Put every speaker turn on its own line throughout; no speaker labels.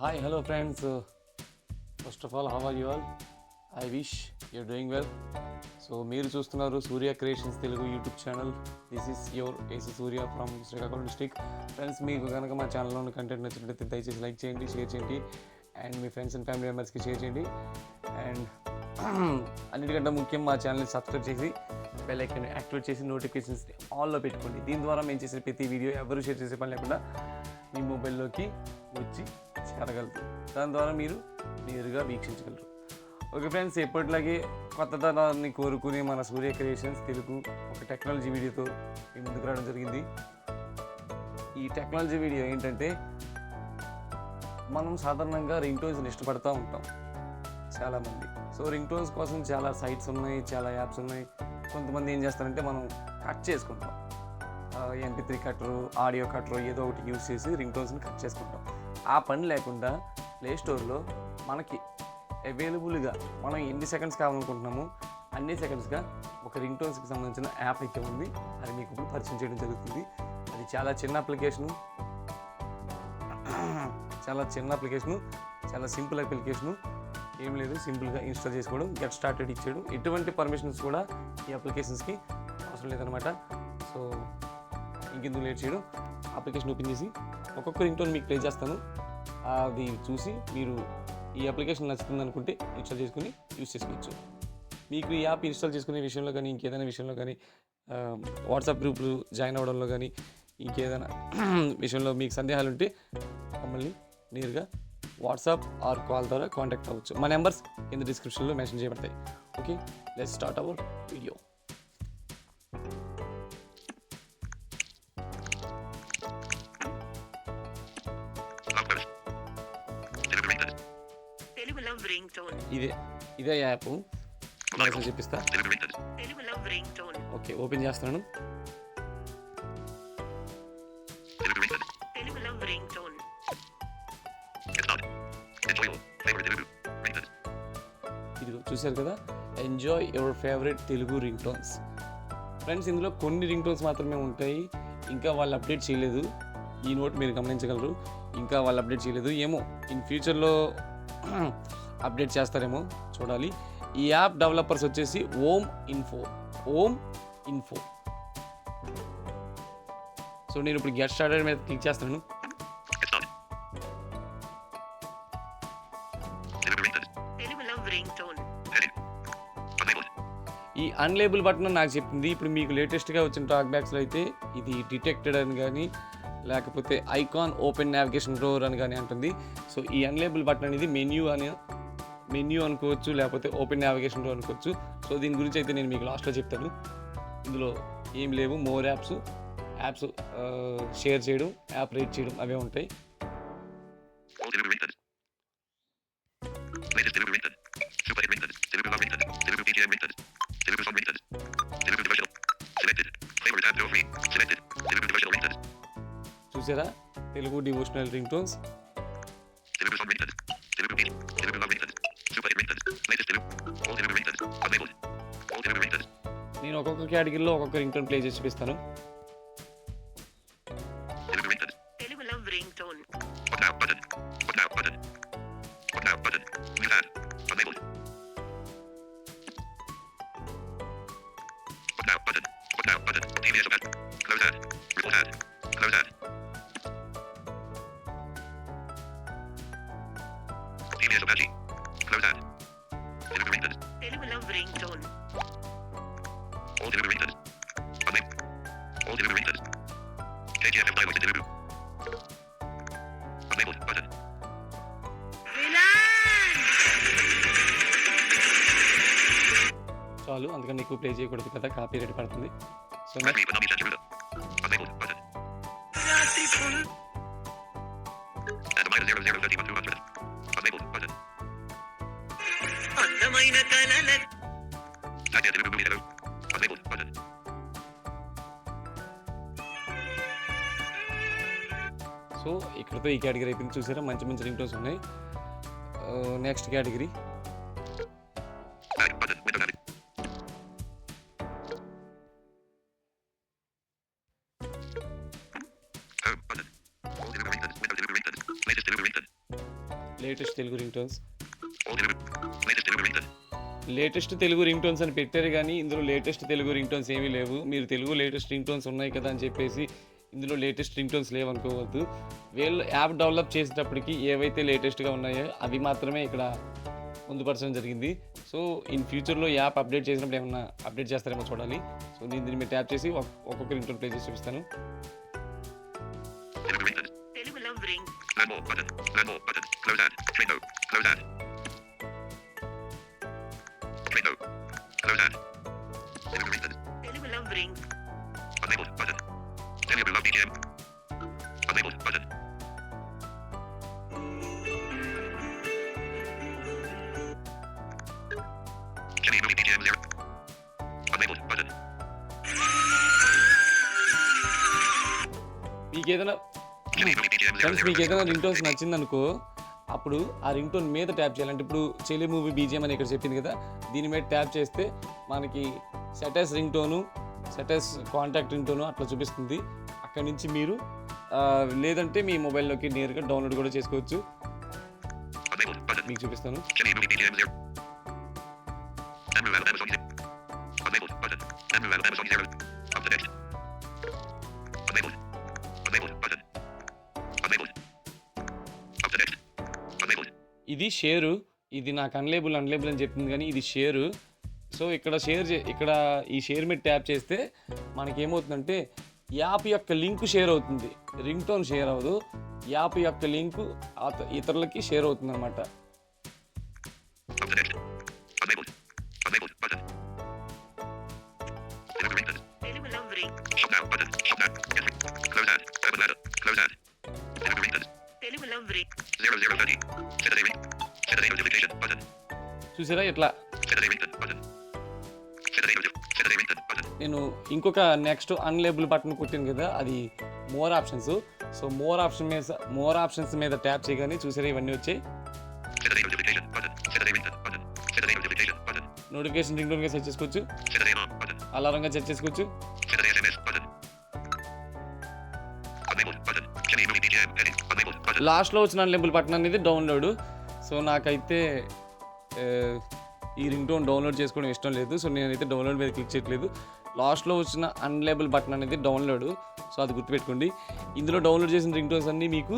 Hi hello friends first of all how are you all I wish your doing well so మీరు చూస్తున్నారు Surya creations Telugu YouTube channel this is your AC Surya from Srikakulam district friends మీకు కనుక మా ఛానల్లో ఉన్న content నచ్చినట్లయితే దయచేసి like చేయండి షేర్ చేయండి అండ్ మీ ఫ్రెండ్స్ అండ్ ఫ్యామిలీ మెంబర్స్కి షేర్ చేయండి. అండ్ అన్నిటికంటే ముఖ్యం మా ఛానల్ని సబ్స్క్రైబ్ చేసి బెల్ ఐకాన్ యాక్టివేట్ చేసి నోటిఫికేషన్స్ ఆల్లో పెట్టుకోండి. దీని ద్వారా మేము చేసే ప్రతి వీడియో ఎవరు షేర్ చేసే పని లేకుండా మీ మొబైల్లోకి వచ్చి చేరగలరు. దాని ద్వారా మీరు నేరుగా వీక్షించగలరు. ఓకే ఫ్రెండ్స్ ఎప్పటిలాగే కొత్తదనాన్ని కోరుకునే మన సూర్య క్రియేషన్స్ తెలుగు ఒక టెక్నాలజీ వీడియోతో మీ ముందుకు రావడం జరిగింది. ఈ టెక్నాలజీ వీడియో ఏంటంటే మనం సాధారణంగా రింగ్ టోన్స్ని ఇష్టపడుతూ ఉంటాం చాలామంది. సో రింగ్ టోన్స్ కోసం చాలా సైట్స్ ఉన్నాయి చాలా యాప్స్ ఉన్నాయి. కొంతమంది ఏం చేస్తారంటే మనం కట్ చేసుకుంటాం. ఎంపీ త్రీ కట్టరు ఆడియో కట్టరు ఏదో ఒకటి యూస్ చేసి రింగ్ టోన్స్ని కట్ చేసుకుంటాం. ఆ పని లేకుండా ప్లే స్టోర్లో మనకి అవైలబుల్గా మనం ఎన్ని సెకండ్స్ కావాలనుకుంటున్నామో అన్ని సెకండ్స్గా ఒక రింగ్ టోన్స్కి సంబంధించిన యాప్ అయితే ఉంది. అది మీకు ఇప్పుడు పరిచయం చేయడం జరుగుతుంది. అది చాలా చిన్న అప్లికేషను చాలా చిన్న అప్లికేషను చాలా సింపుల్ అప్లికేషను ఏం లేదు సింపుల్గా ఇన్స్టాల్ చేసుకోవడం గెట్ స్టార్టెడ్ ఇచ్చేయడం. ఎటువంటి పర్మిషన్స్ కూడా ఈ అప్లికేషన్స్కి అవసరం లేదనమాట సో ఇంకెందుకు లేట్ చేయడం? అప్లికేషన్ ఓపెన్ చేసి ఒక్కొక్క రింగ్టోన్ మీకు ప్లే చేస్తాను. అది చూసి మీరు ఈ అప్లికేషన్ నచ్చుతుంది అనుకుంటే ఇన్స్టాల్ చేసుకుని యూస్ చేసుకోవచ్చు. మీకు ఈ యాప్ ఇన్స్టాల్ చేసుకునే విషయంలో కానీ ఇంకేదైనా విషయంలో కానీ వాట్సాప్ గ్రూపులు జాయిన్ అవ్వడంలో కానీ ఇంకేదైనా విషయంలో మీకు సందేహాలు ఉంటే మమ్మల్ని నేరుగా వాట్సాప్ ఆర్ కాల్ ద్వారా కాంటాక్ట్ అవ్వచ్చు. మా నెంబర్స్ కింద డిస్క్రిప్షన్లో మెన్షన్ చేయబడతాయి. Okay let start our video
Telugu love ring tone
ఇదే ఇదే యాప్ అసలు చెప్పిస్తా
Telugu love ring tone
okay open చేస్తున్నాను
తెలుగు లవ్ రింగ్ టోన్
ఇదిగో చూశారు కదా? Enjoy your favourite Telugu ring tones friends ఇందులో కొన్ని రింగ్ టోన్స్ మాత్రమే ఉంటాయి. ఇంకా వాళ్ళు అప్డేట్ చేయలేదు. ఈ నోట్ మీరు గమనించగలరు. ఇంకా వాళ్ళు అప్డేట్ చేయలేదు. ఏమో ఇన్ ఫ్యూచర్లో అప్డేట్ చేస్తారేమో చూడాలి. ఈ యాప్ డెవలపర్స్ వచ్చేసి Om info Om info. So నేను ఇప్పుడు గెట్ స్టార్టెడ్ మీద క్లిక్ చేస్తాను ఈ అన్లేబుల్ బటన్ నాకు చెప్పింది. ఇప్పుడు మీకు లేటెస్ట్గా వచ్చిన టాక్ బ్యాక్స్లో అయితే ఇది డిటెక్టెడ్ అని కానీ లేకపోతే ఐకాన్ ఓపెన్ నావిగేషన్ డోర్ అని కానీ అంటుంది. సో ఈ అన్లేబుల్ బటన్ అనేది మెన్యూ అని మెన్యూ అనుకోవచ్చు లేకపోతే ఓపెన్ నావిగేషన్ అనుకోవచ్చు. సో దీని గురించి అయితే నేను మీకు లాస్ట్లో చెప్తాను. ఇందులో ఏం లేవు మోర్ యాప్స్ యాప్స్ షేర్ చేయడం యాప్ రేట్ చేయడం అవే ఉంటాయి. చూసారా? తెలుగు డివోషనల్ రింగ్ టోన్స్ ఒక్కొక్క కేటగిరీలో ఒక్కొక్క రింగ్ టోన్ ప్లే చేసి చూపిస్తాను. ప్లే చేయకూడదు కదా కాపీ రేట్ పడుతుంది. సో సో ఇక్కడతో ఈ కేటగిరీ అయిపోయింది. చూసారా? మంచి మంచి రింగ్ టోన్స్ ఉన్నాయి. Next category. Latest Telugu
ring tones. Latest Telugu
ring tones అని పెట్టారు కానీ ఇందులో లేటెస్ట్ తెలుగు రింగ్ టోన్స్ ఏమీ లేవు. మీరు తెలుగు లేటెస్ట్ రింగ్ టోన్స్ ఉన్నాయి కదా అని చెప్పేసి ఇందులో లేటెస్ట్ రింగ్ టోన్స్ లేవు అనుకోవద్దు. వీళ్ళు యాప్ డెవలప్ చేసేటప్పటికి ఏవైతే లేటెస్ట్గా ఉన్నాయో అవి మాత్రమే ఇక్కడ పొందుపరచడం జరిగింది. సో ఇన్ ఫ్యూచర్లో యాప్ అప్డేట్ చేసినప్పుడు ఏమన్నా అప్డేట్ చేస్తారేమో చూడాలి. సో దీన్ని దీన్ని మీరు ట్యాప్ చేసి ఒక్- ఒక్కొక్క రింగ్ టోన్ ప్లే చేసి చూపిస్తాను.
Learn more button. Learn more button. Close ad. Print. Close ad. Print. Close ad. Telugu reason.
Telugu love.
Unlabeled button. Telugu love BGM. Unlabeled button. Jimmy movie BGM lyric. Unlabeled button. You giving
up?
Friends
మీకు ఏదైనా ring tones నచ్చిందనుకో అప్పుడు ఆ ring tone మీద tap చేయాలి. అంటే ఇప్పుడు చెలి movie BGM అని ఇక్కడ చెప్పింది కదా దీని మీద ట్యాప్ చేస్తే మనకి set as ring tone set as contact ring tone అట్లా చూపిస్తుంది. అక్కడి నుంచి మీరు లేదంటే మీ మొబైల్లోకి నేరుగా డౌన్లోడ్ కూడా చేసుకోవచ్చు. మీకు చూపిస్తాను.
Kenny
ఇది షేరు. ఇది నాకు అన్లేబుల్ అన్లేబుల్ అని చెప్పింది కానీ ఇది షేరు. సో ఇక్కడ షేర్ చే ఇక్కడ ఈ షేర్ మీద ట్యాప్ చేస్తే మనకి ఏమవుతుందంటే యాప్ యొక్క లింక్ షేర్ అవుతుంది. రింగ్ టోన్ షేర్ అవ్వదు. యాప్ యొక్క లింక్ ఇతరులకి షేర్ అవుతుంది అనమాట చూసారా ఇట్లా? నేను ఇంకొక నెక్స్ట్ అన్లేబుల్ బటన్ కొట్టాను కదా అది more options so more option మీద మోర్ ఆప్షన్స్ మీద ట్యాప్ చేయగానే చూసారా ఇవన్నీ వచ్చాయి. నోటిఫికేషన్ రింగ్ టోన్ సెట్ చేసుకోవచ్చు. అలారంగా సెట్ చేసుకోవచ్చు. లాస్ట్లో వచ్చిన అన్లేబుల్ బటన్ అనేది డౌన్లోడ్ సో నాకైతే ఈ రింగ్ టోన్ డౌన్లోడ్ చేసుకోవడం ఇష్టం లేదు. సో నేనైతే డౌన్లోడ్ మీద క్లిక్ చేయట్లేదు. లాస్ట్లో వచ్చిన అన్లేబుల్ బటన్ అనేది డౌన్లోడ్ సో అది గుర్తుపెట్టుకోండి. ఇందులో డౌన్లోడ్ చేసిన రింగ్ టోన్స్ అన్నీ మీకు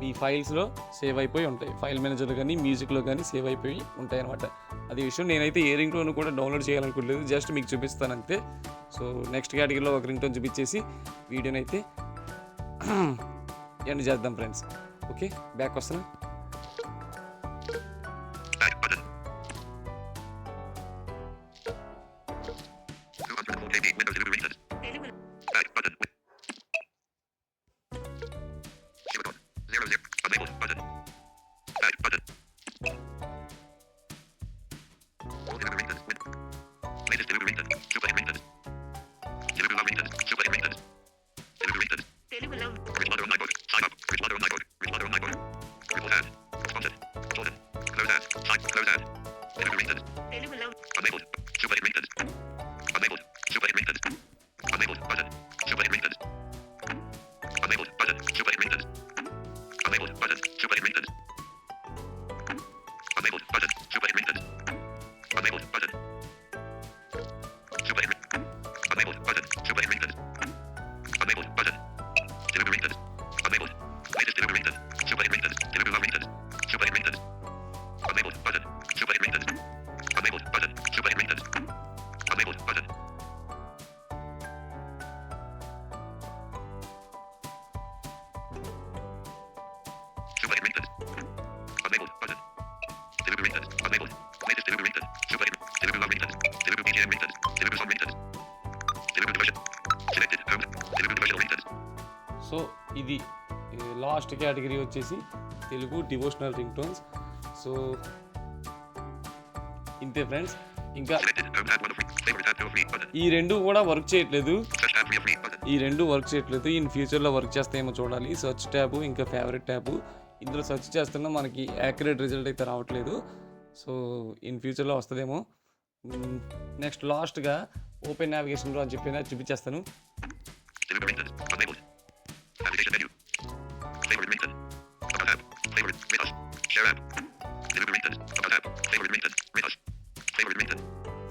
మీ ఫైల్స్లో సేవ్ అయిపోయి ఉంటాయి. ఫైల్ మేనేజర్లో కానీ మ్యూజిక్లో కానీ సేవ్ అయిపోయి ఉంటాయి అనమాట అది విషయం. నేనైతే ఏ రింగ్ టోన్ కూడా డౌన్లోడ్ చేయాలనుకోలేదు. జస్ట్ మీకు చూపిస్తాను అంతే. సో నెక్స్ట్ కేటగిరీలో ఒక రింగ్ టోన్ చూపించేసి వీడియోనైతే ఎండ్ చేద్దాం ఫ్రెండ్స్ ఓకే బ్యాక్
వస్తాను Delivery love ringtone. Super ringtone. Delivery ringtone.
తెలుగులో
Rich Mother on my board. Sign up. Rich Mother on my board. Rich Mother on my board. Report ad. Sponsored. Jordan. Close ad. Sign. Close ad. Delivery ringtone.
తెలుగులో
Unable. Super ringtone. Unable. Super ringtone. Unable. Button. Super ringtone. Unable. Button. Super ringtone. Unable. Button.
So ఇది last category వచ్చేసి Telugu devotional ring tones. So ఇంతే friends. ఇంకా ఈ రెండు కూడా work చేయట్లేదు. ఈ రెండు వర్క్ చేయట్లేదు. ఇన్ ఫ్యూచర్లో వర్క్ చేస్తాయేమో చూడాలి. సెర్చ్ ట్యాబ్ ఇంకా ఫేవరెట్ ట్యాబ్. ఇందులో సెర్చ్ చేస్తున్నా మనకి యాక్యురేట్ రిజల్ట్ అయితే రావట్లేదు. సో ఇన్ ఫ్యూచర్లో వస్తుందేమో. నెక్స్ట్ లాస్ట్గా ఓపెన్ నావిగేషన్ అని చెప్పిన చూపించేస్తాను.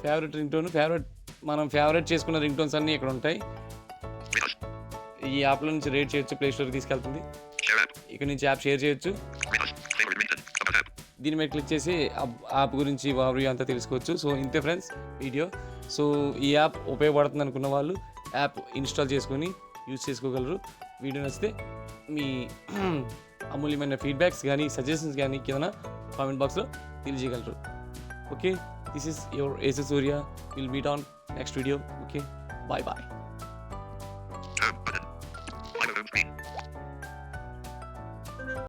ఫేవరెట్ రింగ్ టోన్ ఫేవరెట్ మనం ఫేవరెట్ చేసుకున్న రింగ్ టోన్స్ అన్నీ ఇక్కడ ఉంటాయి. ఈ యాప్లో నుంచి రేట్ చేయొచ్చు ప్లే స్టోర్కి తీసుకెళ్తుంది. ఇక్కడ నుంచి యాప్ షేర్ చేయొచ్చు. దీని మీద క్లిక్ చేసి యాప్ గురించి వారి అంతా తెలుసుకోవచ్చు. సో ఇంతే ఫ్రెండ్స్ వీడియో సో ఈ యాప్ ఉపయోగపడుతుంది అనుకున్న వాళ్ళు యాప్ ఇన్స్టాల్ చేసుకొని యూజ్ చేసుకోగలరు. వీడియో నచ్చితే మీ అమూల్యమైన ఫీడ్బ్యాక్స్ కానీ సజెషన్స్ కానీ కింద కామెంట్ బాక్స్లో తెలియజేయగలరు. Okay This is your Asus Surya. We'll meet on next video. Okay, bye bye.